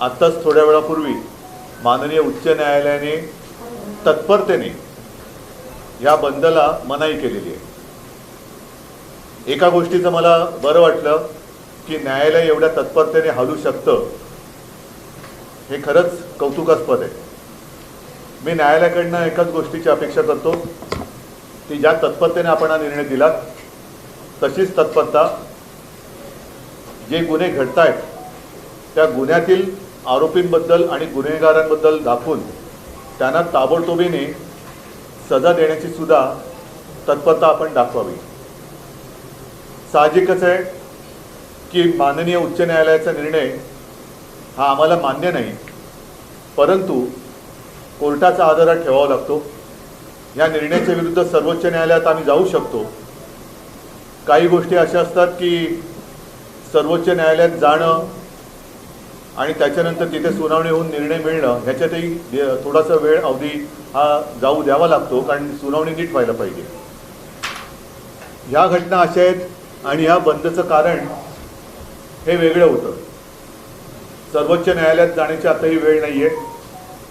आत्ताच थोड्या वेळापूर्वी माननीय उच्च न्यायालयाने तत्परतेने या बंदला मनाई केलेली आहे. एका गोष्टीचं मला बरं वाटलं की न्यायालय एवढ्या तत्परतेने हलू शकतं हे खरंच कौतुकास्पद आहे. मी न्यायालयाकडनं एकाच गोष्टीची अपेक्षा करतो की ज्या तत्परतेने आपण हा निर्णय दिला तशीच तत्परता जे गुन्हे घडत आहेत त्या गुन्ह्यातील आरोपींबद्दल आणि गुन्हेगारांबद्दल दाखवून त्यांना ताबडतोबीने सजा देण्याची सुद्धा तत्परता आपण दाखवावी. साहजिकच आहे की माननीय उच्च न्यायालयाचा निर्णय हा आम्हाला मान्य नाही परंतु कोर्टाचा आदरा ठेवावा लागतो. या निर्णयाच्या विरुद्ध सर्वोच्च न्यायालयात आम्ही जाऊ शकतो. काही गोष्टी अशा असतात की सर्वोच्च न्यायालयात जाणं आणि त्याच्यानंतर तिथे सुनावणी होऊन निर्णय मिळणं ह्याच्यातही थोडासा वेळ अवधी हा जाऊ द्यावा लागतो कारण सुनावणी नीट व्हायला पाहिजे. ह्या घटना अशा आहेत आणि ह्या बंदचं कारण हे वेगळं होतं. सर्वोच्च न्यायालयात जाण्याची आताही वेळ नाही आहे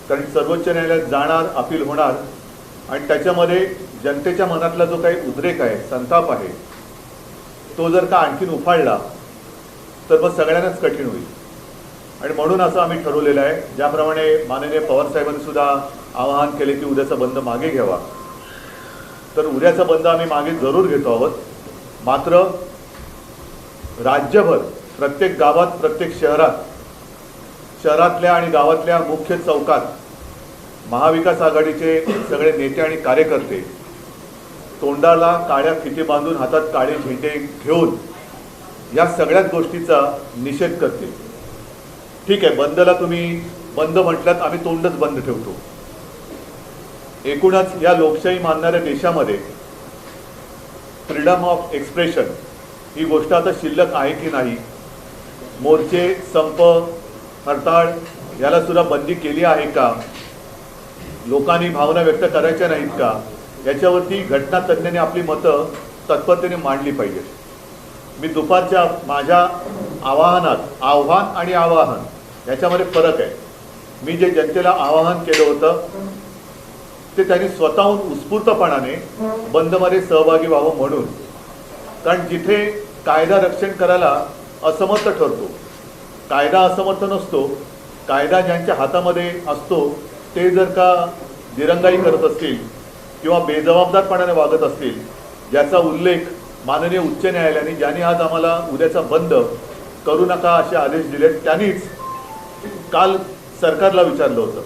कारण सर्वोच्च न्यायालयात जाणार अपील होणार आणि त्याच्यामध्ये जनतेच्या मनातला जो काही उद्रेक आहे संताप आहे तो जर का आणखीन उफाळला तर मग सगळ्यांनाच कठीण होईल. आणि म्हणून असं आम्ही ठरवलेलं आहे. ज्याप्रमाणे माननीय पवारसाहेबांनी सुद्धा आवाहन केले की उद्याचा बंद मागे घ्यावा. तर उद्याचा बंद आम्ही मागे जरूर घेतो आहोत. मात्र राज्यभर प्रत्येक गावात प्रत्येक शहरात शहरातल्या आणि गावातल्या मुख्य चौकात महाविकास आघाडीचे सगळे नेते आणि कार्यकर्ते तोंडाला काळ्या फिती बांधून हातात काळे झेंडे घेऊन या सगळ्याच गोष्टीचा निषेध करतील. ठीक आहे बंदला तुम्ही बंद म्हटल्यात आम्ही तोंडच बंद ठेवतो. एकूणच या लोकशाही मानणाऱ्या देशामध्ये फ्रीडम ऑफ एक्सप्रेशन ही गोष्ट आता शिल्लक आहे की नाही मोर्चे संप हरताळ याला सुद्धा बंदी केली आहे का? लोकांनी भावना व्यक्त करायच्या नाहीत का? याच्यावरती घटना तज्ज्ञांनी आपली मतं तत्परतेने मांडली पाहिजेत. मी दुपारच्या माझ्या आवाहनात आव्हान आणि आवाहन याच्यामध्ये फरक आहे. मी जे जनतेला आवाहन केलं होतं ते त्यांनी स्वतःहून उत्स्फूर्तपणाने बंदमध्ये सहभागी व्हावं म्हणून. कारण जिथे कायदा रक्षण करायला असमर्थ ठरतो कायदा असमर्थ नसतो कायदा ज्यांच्या हातामध्ये असतो ते जर का दिरंगाई करत असतील किंवा बेजबाबदारपणाने वागत असतील ज्याचा उल्लेख माननीय उच्च न्यायालयाने ज्यांनी आज आम्हाला उद्याचा बंद करू नका असे आदेश दिले त्यांनीच काल सरकारला विचारलं होतं.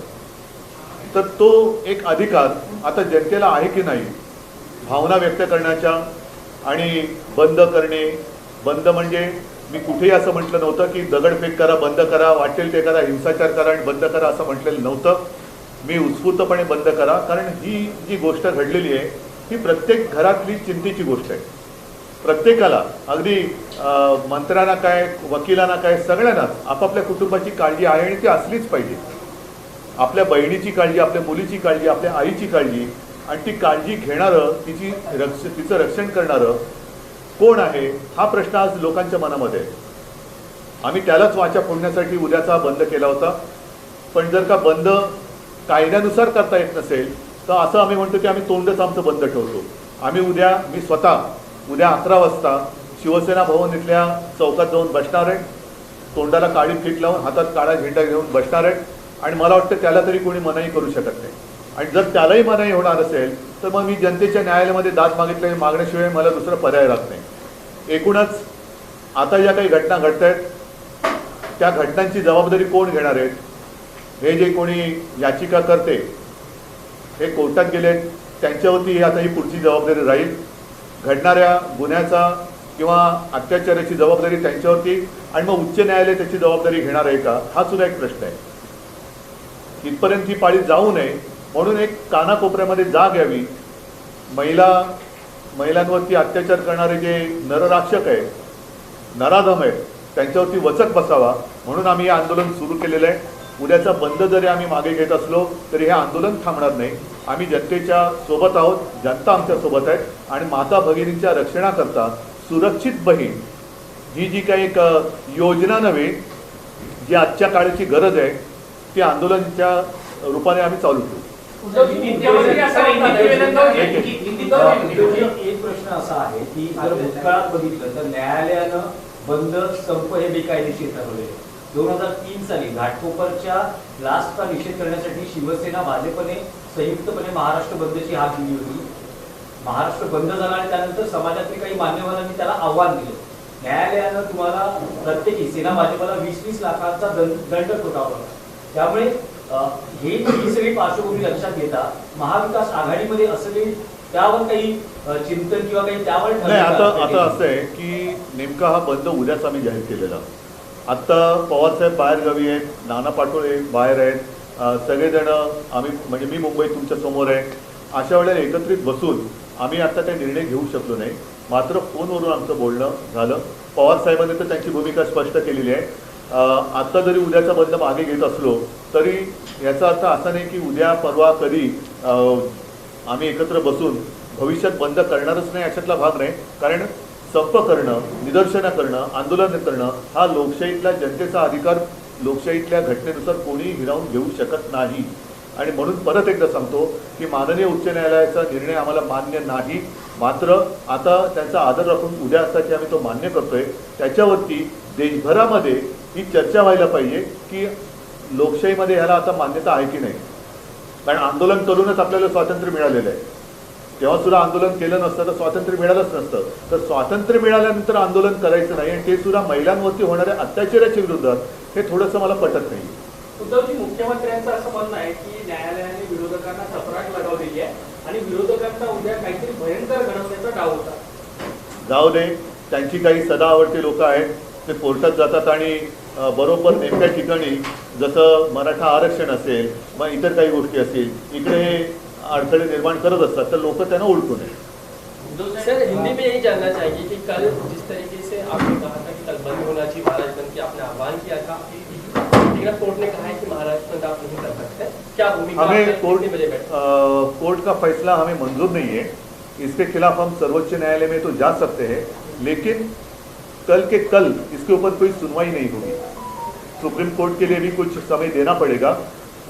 तर तो एक अधिकार आता जनतेला आहे की नाही भावना व्यक्त करण्याच्या आणि बंद करणे बंद म्हणजे मी कुठेही असं म्हटलं नव्हतं की दगडफेक करा बंद करा वाटेल ते करा हिंसाचार करा आणि बंद करा असं म्हटलेलं नव्हतं. मी उत्स्फूर्तपणे बंद करा कारण ही जी गोष्ट घडलेली आहे ही प्रत्येक घरातली चिंतेची गोष्ट आहे. प्रत्येकाला अगदी मंत्र्यांना काय वकिलांना काय सगळ्यांनाच आपापल्या कुटुंबाची काळजी आहे आणि ती असलीच पाहिजे. आपल्या बहिणीची काळजी आपल्या मुलीची काळजी आपल्या आईची काळजी आणि ती काळजी घेणारं तिची रक्ष तिचं रक्षण करणारं कोण आहे हा प्रश्न आज लोकांच्या मनामध्ये आहे. आम्ही त्यालाच वाचा फोडण्यासाठी उद्याचा बंद केला होता. पण जर का बंद कायद्यानुसार करता येत नसेल तर असं आम्ही म्हणतो की आम्ही तोंडच आमचं बंद ठेवतो. आम्ही उद्या मी स्वतः उद्या अकरा वाजता शिवसेना भवन इथल्या चौकात जाऊन बसणार आहेत. तोंडाला काळी फीट लावून हातात काळा झेंडा घेऊन बसणार आहेत. आणि मला वाटतं त्याला तरी कोणी मनाई करू शकत नाही. आणि जर त्यालाही मनाई होणार असेल तर मग मी जनतेच्या न्यायालयामध्ये दाद मागितले मागण्याशिवाय मला दुसरा पर्याय राहत नाही. एकूणच आता ज्या काही घटना घडत आहेत त्या घटनांची जबाबदारी कोण घेणार आहेत हे जे कोणी याचिका करते हे कोर्टात गेले त्यांच्यावरती आता ही पुढची जबाबदारी राहील. घडणाऱ्या गुन्ह्याचा किंवा अत्याचाराची जबाबदारी त्यांच्यावरती आणि मग उच्च न्यायालय त्याची जबाबदारी घेणार आहे का? हा सुद्धा एक प्रश्न आहे. इथपर्यंत ही पाळी जाऊ नये म्हणून एक कानाकोपऱ्यामध्ये जाग यावी. महिला महिलांवरती अत्याचार करणारे जे नरराक्षक आहे नराधम आहे त्यांच्यावरती वचक बसावा म्हणून आम्ही हे आंदोलन सुरू केलेलं आहे. उद्याचा बंद जरी आम्ही मागे घेत असलो तरी हे आंदोलन थांबणार नाही. आम्ही जनतेच्या सोबत आहोत जनता आमच्यासोबत आहे. आणि माता भगिनींच्या रक्षणाकरता सुरक्षित बहीण ही जी काही एक योजना नव्हे जी आजच्या काळाची गरज आहे ती आंदोलनाच्या रूपाने आम्ही चालू ठेवू. एक प्रश्न असा आहे की जर भूतकाळात बघितलं तर न्यायालयानं बंद संप हे बेकायदेशीर ठरवले दोन हजार तीन साली घाटकोपरच्या लास्टचा निषेध करण्यासाठी शिवसेना भाजपने संयुक्तपणे महाराष्ट्र बंदची हाक दिली होती. महाराष्ट्र बंद झाला आणि त्यानंतर समाजातील काही मान्यवरांनी त्याला आव्हान दिलं. न्यायालयानं तुम्हाला प्रत्येकी सेना भाजपला वीस वीस लाखांचा दंड ठोठावला. त्यामुळे हे ही सगळी पार्श्वभूमी लक्षात घेता. महाविकास आघाडीमध्ये असं काही त्यावर काही चिंतन किंवा काही त्यावर आता का? आता असं आहे की नेमका हा बंद उद्याच आम्ही जाहीर केलेला. आत्ता पवारसाहेब बाहेरगावी आहेत नाना पाटोळे बाहेर आहेत. सगळेजणं सगळेजण आम्ही म्हणजे मी मुंबईत तुमच्यासमोर आहे. अशा वेळेला एकत्रित बसून आम्ही आता काही निर्णय घेऊ शकलो नाही. मात्र फोनवरून आमचं बोलणं झालं. पवारसाहेबांनी तर त्यांची भूमिका स्पष्ट केलेली आहे. आत्ता जरी उद्याचा बंद मागे घेत असलो तरी याचा अर्थ असा नाही की उद्या परवा कधी आम्ही एकत्र बसून भविष्यात बंद करणारच नाही अशातला भाग नाही. कारण संप करणं निदर्शनं करणं आंदोलन करणं हा लोकशाहीतला जनतेचा अधिकार लोकशाहीतल्या घटनेनुसार कोणीही हिरावून घेऊ शकत नाही. आणि म्हणून परत एकदा सांगतो की माननीय उच्च न्यायालयाचा निर्णय आम्हाला मान्य नाही. मात्र आता त्यांचा आदर राखून उद्या असताची आम्ही तो मान्य करतोय. त्याच्यावरती देशभरामध्ये ही चर्चा व्हायला पाहिजे की लोकशाहीमध्ये ह्याला आता मान्यता आहे की नाही. कारण आंदोलन करूनच आपल्याला स्वातंत्र्य मिळालेलं आहे. तेव्हा सुद्धा आंदोलन केलं नसतं तर स्वातंत्र्य मिळालंच नसतं. तर स्वातंत्र्य मिळाल्यानंतर आंदोलन करायचं नाही आणि ते सुद्धा महिलांवरती होणाऱ्या अत्याचाराच्या विरोधात हे थोडंसं मला पटत नाही. उद्धवजी मुख्यमंत्र्यांचं असं म्हणणं आहे की न्यायालयाने विरोधकांना चपराक लगावलेली आहे आणि विरोधकांचा उद्या काहीतरी भयंकर घडवण्याचा डाव होता. जाऊ दे त्यांची काही सदा आवडते लोक आहेत ते कोर्टात जातात आणि बरोबर नेमक्या ठिकाणी जसं मराठा आरक्षण असेल मग इतर काही गोष्टी असतील इकडे हे निर्माण करत असतात तर लोक त्यांना ओळखू नये. सर हिंदी में यही जानना चाहिए कि कल जिस तरीके से आपने कहा था कि तक बंद होना चाहिए महाराज बंद की आपने आह्वान किया था लेकिन कोर्ट ने कहा है कि महाराज बंद आप नहीं कर सकते। क्या भूमिका हमें कोर्ट बजे कोर्ट का फैसला हमें मंजूर नहीं है। इसके खिलाफ हम सर्वोच्च न्यायालय में तो जा सकते हैं लेकिन कल के कल इसके ऊपर कोई सुनवाई नहीं होगी। सुप्रीम कोर्ट के लिए भी कुछ समय देना पड़ेगा।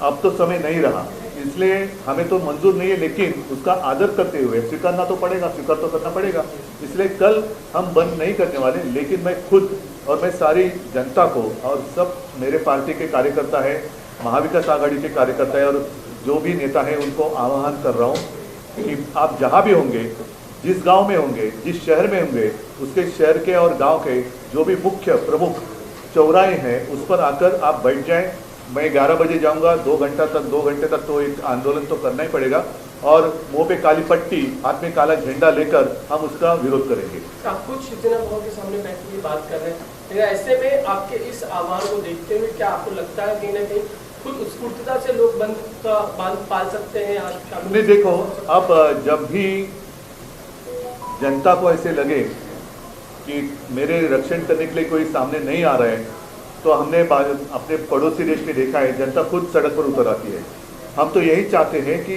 अब तो समय नहीं रहा। इसलिए हमें तो मंजूर नहीं है, लेकिन उसका आदर करते हुए, स्वीकारना तो पड़ेगा, स्वीकार तो करना पड़ेगा। इसलिए कल हम बंद नहीं करने वाले, लेकिन मैं खुद और मैं सारी जनता को और सब मेरे पार्टी के कार्यकर्ता है, महाविकास आघाड़ी के कार्यकर्ता है और जो भी नेता है, उनको आह्वान कर रहा हूँ कि आप जहाँ भी होंगे, जिस गाँव में होंगे, जिस शहर में होंगे, उसके शहर के और गाँव के जो भी मुख्य प्रमुख चौराहे हैं, उस पर आकर आप बैठ जाएँ। मैं 11 बजे जाऊँगा दो घंटा तक दो घंटे तक तो एक आंदोलन तो करना ही पड़ेगा। और मुँह पे काली पट्टी हाथ में काला झंडा लेकर हम उसका विरोध करेंगे। आप खुद शिवसेना के सामने बैठ के बात कर रहे हैं। ऐसे में आपके इस आह्वान को देखते हुए क्या आपको लगता है कहीं ना कहीं खुद से लोग बंद का बाँध पाल सकते हैं नहीं देखो अब जब भी जनता को ऐसे लगे कि मेरे रक्षण करने के लिए कोई सामने नहीं आ रहा है तो हमने अपने पड़ोसी देश में देखा है, जनता खुद सड़क पर उतर आती है। हम तो यही चाहते हैं कि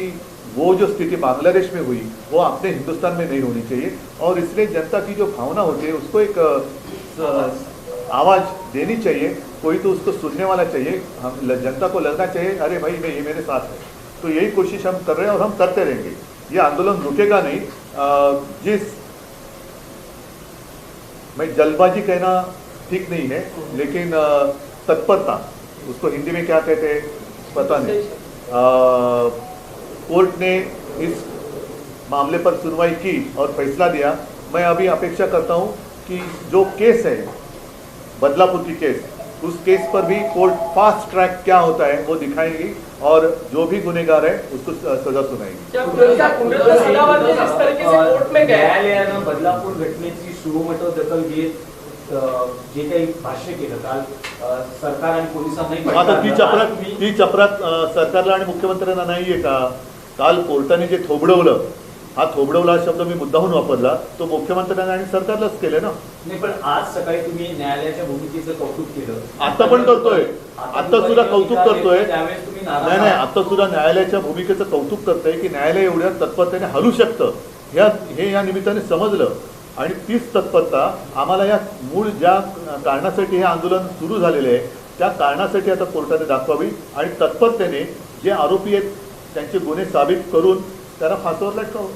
वो जो स्थिति बांग्लादेश में हुई, वो अपने हिंदुस्तान में नहीं होनी चाहिए और इसलिए जनता की जो भावना होती है, उसको एक आवाज़ देनी चाहिए, कोई तो उसको सुनने वाला चाहिए। हम जनता को लगना चाहिए, अरे भाई, मैं, ये मेरे साथ है। तो यही कोशिश हम कर रहे हैं और हम करते रहेंगे। ये आंदोलन रुकेगा नहीं। जिस, मैं जल्दबाजी कहना ठीक नहीं है लेकिन तत्परता उसको हिंदी में क्या कहते हैं पता नहीं। कोर्ट ने इस मामले पर सुनवाई की और फैसला दिया। मैं अभी अपेक्षा करता हूँ कि जो केस है बदलापुर की केस उस केस पर भी कोर्ट फास्ट ट्रैक क्या होता है वो दिखाएगी और जो भी गुनेगार है उसको सजा सुनाएगी। सदावर्ती जिस तरीके से कोर्ट में बदलापूर घटनेची शिवमठ दखल घेत अं, जे काही भाष्य केलं काल सरकार आणि पोलिसांनाही आता ती पटलं. चपरात ती चपरात सरकारला आणि मुख्यमंत्र्यांना नाहीये का? काल कोर्टाने जे थोबडवलं हा थोबडवला हा शब्द मी मुद्दाहून वापरला तो मुख्यमंत्र्यांना आणि सरकारलाच केले ना? नाही पण आज सकाळी तुम्ही न्यायालयाच्या भूमिकेचं कौतुक केलं. आता पण करतोय. आता सुद्धा कौतुक करतोय. नाही नाही. आता सुद्धा न्यायालयाच्या भूमिकेचं कौतुक करतंय की न्यायालय एवढ्या तत्परतेने हलू शकतं. ह्या हे या निमित्ताने समजलं. आणि तीच तत्परता आम्हाला या मूळ ज्या कारणासाठी हे आंदोलन सुरू झालेले आहे त्या कारणासाठी आता कोर्टाने दाखवावी आणि तत्परतेने जे आरोपी आहेत त्यांचे गुन्हे साबित करून त्यांना फासवर लटकावं